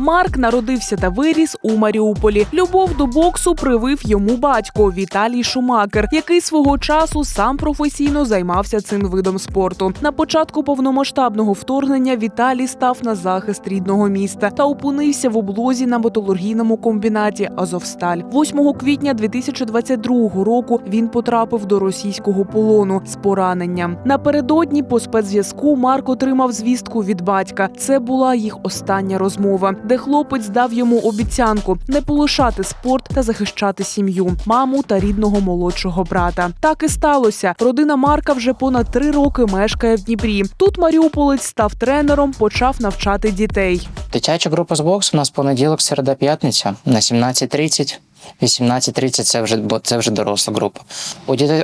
Марк народився та виріс у Маріуполі. Любов до боксу привив йому батько Віталій Шумакер, який свого часу сам професійно займався цим видом спорту. На початку повномасштабного вторгнення Віталій став на захист рідного міста та опинився в облозі на металургійному комбінаті Азовсталь. 8 квітня 2022 року він потрапив до російського полону з пораненням. Напередодні по спецзв'язку Марк отримав звістку від батька. Це була їх остання розмова, де хлопець дав йому обіцянку не полишати спорт та захищати сім'ю, маму та рідного молодшого брата. Так і сталося. Родина Марка вже понад три роки мешкає в Дніпрі. Тут Маріуполець став тренером, почав навчати дітей. Дитяча група з боксу у нас понеділок, середа, п'ятниця на 17.30. 18.30 це вже це вже доросла група.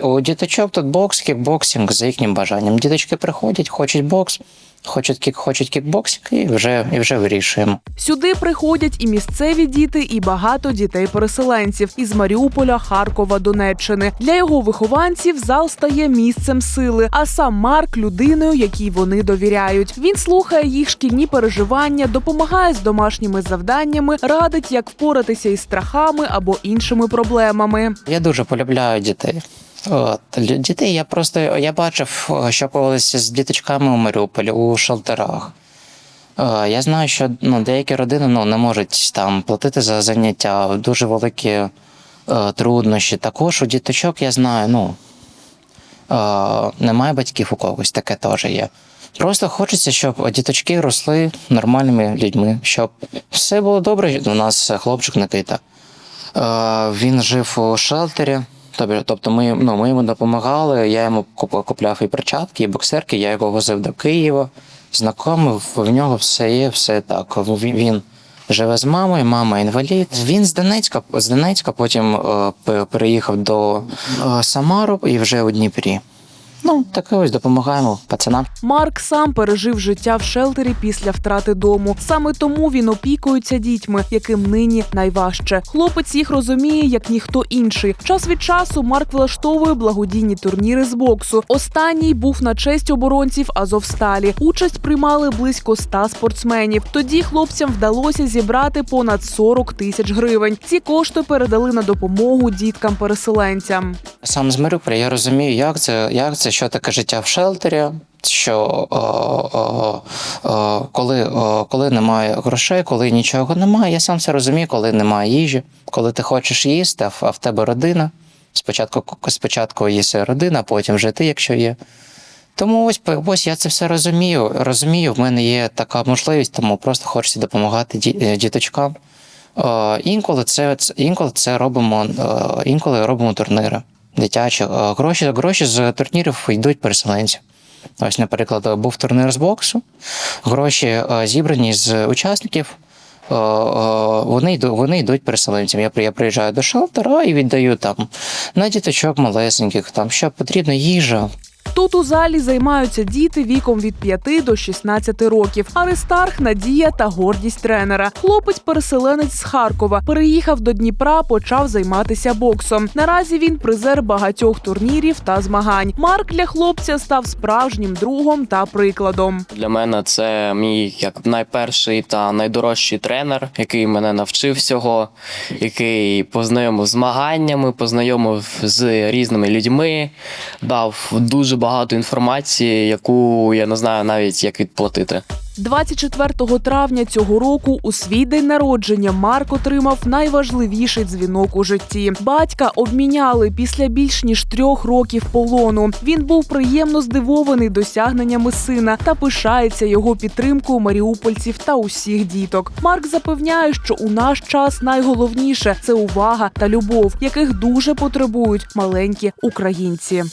У діточок тут бокс, кікбоксинг за їхнім бажанням. Діточки приходять, хочуть бокс, хочуть кік, хочуть кікбоксинг, і вже і вже вирішуємо. Сюди приходять і місцеві діти, і багато дітей-переселенців із Маріуполя, Харкова, Донеччини. Для його вихованців зал стає місцем сили, а сам Марк людиною, якій вони довіряють. Він слухає їх шкільні переживання, допомагає з домашніми завданнями, радить, як впоратися із страхами або іншими проблемами. Я дуже полюбляю дітей. От, дітей я просто я бачив, що повелися з діточками у Маріуполі у шелтерах. Я знаю, що ну, деякі родини ну, не можуть там платити за заняття, дуже великі е, труднощі. Також у діточок я знаю, ну е, немає батьків у когось, таке теж є. Просто хочеться, щоб діточки росли нормальними людьми, щоб все було добре. У нас хлопчик Никита. Е, він жив у шелтері. Тобто, тобто ми, ну, ми йому допомагали. Я йому куп- купляв і перчатки, і боксерки, я його возив до Києва, знайомив, в нього все є, все так. Він живе з мамою, мама інвалід. Він з Донецька, з Донецька потім е, переїхав до е, Самару і вже у Дніпрі. Ну, таке ось допомагаємо пацанам. Марк сам пережив життя в шелтері після втрати дому. Саме тому він опікується дітьми, яким нині найважче. Хлопець їх розуміє як ніхто інший. Час від часу Марк влаштовує благодійні турніри з боксу. Останній був на честь оборонців Азовсталі. Участь приймали близько ста спортсменів. Тоді хлопцям вдалося зібрати понад 40 тисяч гривень. Ці кошти передали на допомогу діткам-переселенцям. Сам з Маріуполя я розумію, як це, як це, що таке життя в шелтері. Що о, о, о, коли, о, коли немає грошей, коли нічого немає, я сам це розумію, коли немає їжі, коли ти хочеш їсти, а в, тебе родина. Спочатку, спочатку їси родина, потім вже ти, якщо є. Тому ось, ось я це все розумію. Розумію, в мене є така можливість, тому просто хочеться допомагати е, діточкам. Е, інколи це, інколи це робимо, е, інколи робимо турніри дитячі. Е, Гроші, гроші з турнірів йдуть переселенцям. Ось, наприклад, був турнір з боксу. Гроші е, зібрані з учасників. е, Вони вони йдуть переселенцям. Я, я приїжджаю до шелтера і віддаю там на діточок малесеньких, там що потрібно їжа, Тут у залі займаються діти віком від 5 до 16 років. Аристарх, Надія та гордість тренера. Хлопець-переселенець з Харкова переїхав до Дніпра, почав займатися боксом. Наразі він призер багатьох турнірів та змагань. Марк для хлопця став справжнім другом та прикладом. Для мене це мій як найперший та найдорожчий тренер, який мене навчив всього, який познайомив змаганнями, познайомив з різними людьми, дав дуже багато інформації, яку я не знаю навіть як відплатити. 24 травня цього року у свій день народження Марк отримав найважливіший дзвінок у житті. Батька обміняли після більш ніж трьох років полону. Він був приємно здивований досягненнями сина та пишається його підтримкою маріупольців та усіх діток. Марк запевняє, що у наш час найголовніше це увага та любов, яких дуже потребують маленькі українці.